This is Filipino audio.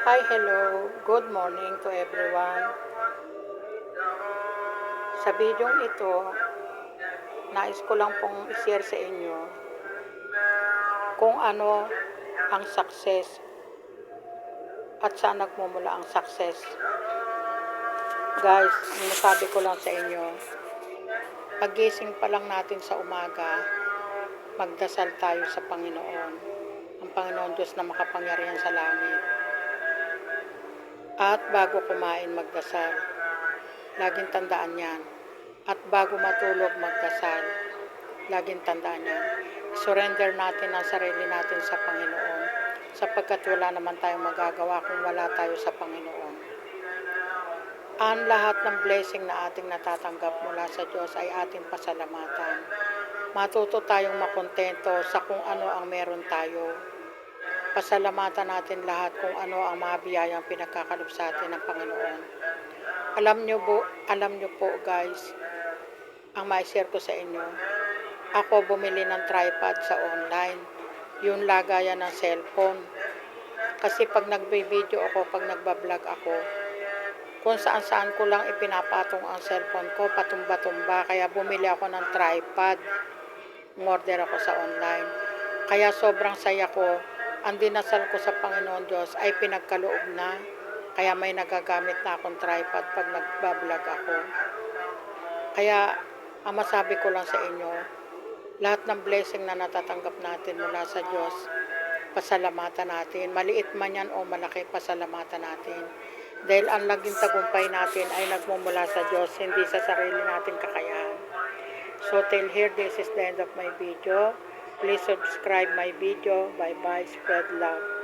Hi, hello. Good morning to everyone. Sa bidyong ito, nais ko lang pong i-share sa inyo kung ano ang success at saan nagmumula ang success. Guys, masabi ko lang sa inyo, pagising pa lang natin sa umaga, magdasal tayo sa Panginoon. Ang Panginoon Diyos na makapangyarihan sa langit. At bago kumain, magdasal. Laging tandaan yan. At bago matulog, magdasal. Laging tandaan yan. Surrender natin ang sarili natin sa Panginoon. Sapagkat wala naman tayong magagawa kung wala tayo sa Panginoon. Ang lahat ng blessing na ating natatanggap mula sa Diyos ay ating pasalamatan. Matuto tayong makontento sa kung ano ang meron tayo pasalamatan natin lahat kung ano ang mga biyayang pinagkakalop sa atin ng Panginoon. Alam nyo po, alam nyo po guys, ang ma-share ko sa inyo, ako bumili ng tripod sa online, yung lagayan ng cellphone. Kasi pag nagbe-video ako, pag nagbablog ako, kung saan saan ko lang ipinapatong ang cellphone ko, patumba-tumba, kaya bumili ako ng tripod. Order ako sa online. Kaya sobrang saya ko ang dinasal ko sa Panginoon Diyos ay pinagkaloob na. Kaya may nagagamit na akong tripod pag nagbablog ako. Kaya ang masabi ko lang sa inyo, lahat ng blessing na natatanggap natin mula sa Diyos, pasalamatan natin. Maliit man yan o malaki, pasalamatan natin. Dahil ang laging tagumpay natin ay nagmumula sa Diyos, hindi sa sarili nating kakayahan. So till here, this is the end of my video. Please subscribe my video. Bye-bye. Spread love.